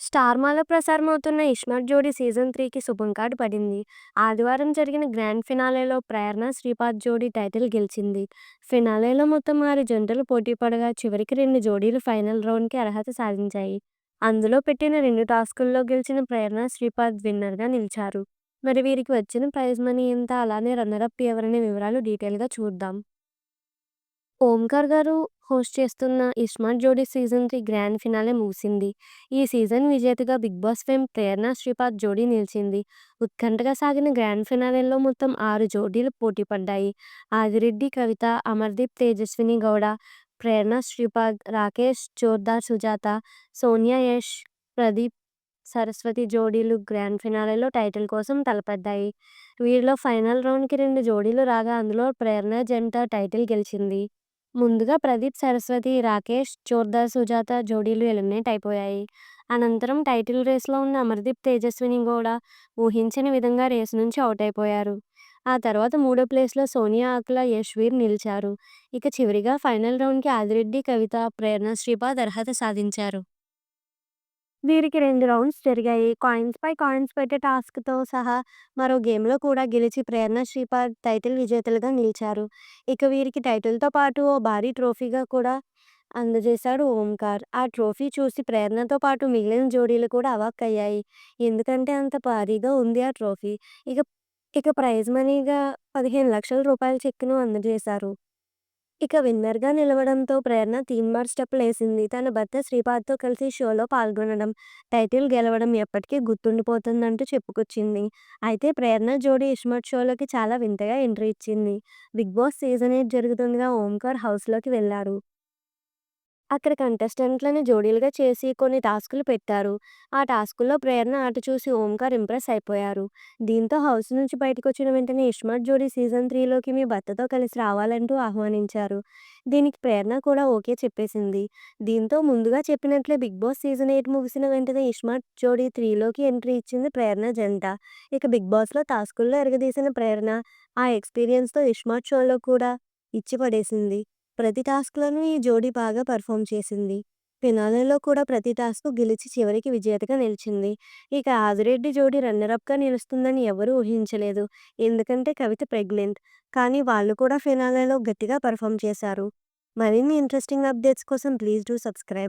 స్టార్మాలో ప్రసారమవుతున్న 'ఇస్మార్ట్ జోడీ' సీజన్ త్రీకి శుభం కార్డ్ పడింది. ఆదివారం జరిగిన గ్రాండ్ ఫినాలేలో ప్రేరణ, శ్రీపాద్ జోడీ టైటిల్ గెలిచింది. ఫినాలేలో మొత్తం ఆరు జంటలు పోటీపడగా చివరికి రెండు జోడీలు ఫైనల్ రౌండ్‌కి అర్హత సాధించాయి. అందులో పెట్టిన రెండు టాస్కుల్లో గెలిచిన ప్రేరణ, శ్రీపాద్ విన్నర్‌గా నిలిచారు. మరి వీరికి వచ్చిన ప్రైజ్ మనీ ఎంత? అలానే రన్నరప్ ఎవరనే వివరాలు డీటెయిల్‌గా చూద్దాం. ఓంకార్ గారు హోస్ట్ చేస్తున్న 'ఇస్మార్ట్ జోడీ' సీజన్ 3 గ్రాండ్ ఫినాలే ముగిసింది. ఈ సీజన్ విజేతగా 'Bigg Boss' fame Prerana, Shripad జోడీ నిలిచింది. ఉత్కంఠగా సాగిన గ్రాండ్ ఫినాలేలో మొత్తం ఆరు జోడీలు పోటీ పడ్డాయి. ఆదిరెడ్డి, కవిత, అమర్దీప్, తేజస్విని గౌడ, ప్రేరణ, శ్రీపాద్, రాకేష్, జోర్దార్ సుజాత, సోనియా యష్, ప్రదీప్, సరస్వతి జోడీలు గ్రాండ్ ఫినాలేలో టైటిల్ కోసం తలపడ్డాయి. వీరిలో ఫైనల్ రౌండ్‌కి రెండు జోడీలు రాగా అందులో ప్రేరణ జంట టైటిల్ గెలిచింది. ముందుగా ప్రదీప్, సరస్వతి, రాకేష్, జోర్దార్ సుజాత జోడీలు ఎలిమినేట్ అయిపోయాయి. అనంతరం టైటిల్ రేస్‌లో ఉన్న అమర్దీప్, తేజస్విని కూడా ఊహించని విధంగా రేసు నుంచి అవుటైపోయారు. ఆ తర్వాత మూడో ప్లేస్‌లో సోనియా ఆకుల, యశ్‌వీర్ నిలిచారు. ఇక చివరిగా ఫైనల్ రౌండ్‌కి ఆదిరెడ్డి, కవిత, ప్రేరణ, శ్రీపాద్ అర్హత సాధించారు. వీరికి రెండు రౌండ్స్ జరిగాయి. కాయిన్స్‌పై కాయిన్స్ పెట్టే టాస్క్‌తో సహా మరో గేమ్‌లో కూడా గెలిచి ప్రేరణ, శ్రీపాద్ టైటిల్ విజేతలుగా నిలిచారు. ఇక వీరికి టైటిల్‌తో పాటు ఓ భారీ ట్రోఫీగా కూడా అందజేశాడు ఓంకార్. ఆ ట్రోఫీ చూసి ప్రేరణతో పాటు మిగిలిన జోడీలు కూడా అవాక్కయ్యాయి. ఎందుకంటే అంత భారీగా ఉంది ఆ ట్రోఫీ. ఇక ఇక ప్రైజ్ మనీగా పదిహేను లక్షల రూపాయల చెక్కును అందజేశారు. ఇక విన్నర్‌గా నిలవడంతో ప్రేరణ థీమ్ బార్ స్టెప్లు వేసింది తన భర్త శ్రీపాద్‌తో కలిసి షోలో పాల్గొనడం, టైటిల్ గెలవడం ఎప్పటికీ గుర్తుండిపోతుందంటూ చెప్పుకొచ్చింది. అయితే ప్రేరణ జోడీ 'ఇస్మార్ట్' షోలోకి చాలా వింతగా ఎంట్రీ ఇచ్చింది. 'బిగ్ బాస్' సీజన్ ఎయిట్ జరుగుతుండగా ఓంకార్ హౌస్‌లోకి వెళ్ళారు అక్కడ కంటెస్టెంట్లని జోడీలుగా చేసి కొన్ని టాస్కులు పెట్టారు. ఆ టాస్కుల్లో ప్రేరణ ఆట చూసి ఓంకార్ ఇంప్రెస్ అయిపోయారు. దీంతో హౌస్ నుంచి బయటకొచ్చిన వెంటనే 'ఇస్మార్ట్ జోడీ' సీజన్ త్రీలోకి మీ భర్తతో కలిసి రావాలంటూ ఆహ్వానించారు. దీనికి ప్రేరణ కూడా ఓకే చెప్పేసింది. దీంతో ముందుగా చెప్పినట్లే 'బిగ్ బాస్' సీజన్ ఎయిట్ ముగిసిన వెంటనే 'ఇస్మార్ట్ జోడీ త్రీలోకి ఎంట్రీ ఇచ్చింది ప్రేరణ జంట. ఇక 'బిగ్ బాస్'లో టాస్కుల్లో ఎరగదీసిన ప్రేరణ ఆ ఎక్స్‌పీరియన్స్‌తో 'ఇస్మార్ట్' షోలో కూడా ఇచ్చి పడేసింది. ప్రతి టాస్క్లను ఈ జోడీ బాగా పర్ఫామ్ చేసింది. ఫినాలేలో కూడా ప్రతి టాస్క్ గెలిచి చివరికి విజేతగా నిలిచింది. ఇక ఆదిరెడ్డి జోడీ రన్నరప్‌గా నిలుస్తుందని ఎవరూ ఊహించలేదు. ఎందుకంటే కవిత ప్రెగ్నెంట్. కానీ వాళ్ళు కూడా ఫినాలేలో గట్టిగా పర్ఫామ్ చేశారు. మరిన్ని ఇంట్రెస్టింగ్ అప్డేట్స్ కోసం ప్లీజ్ డూ సబ్స్క్రైబ్.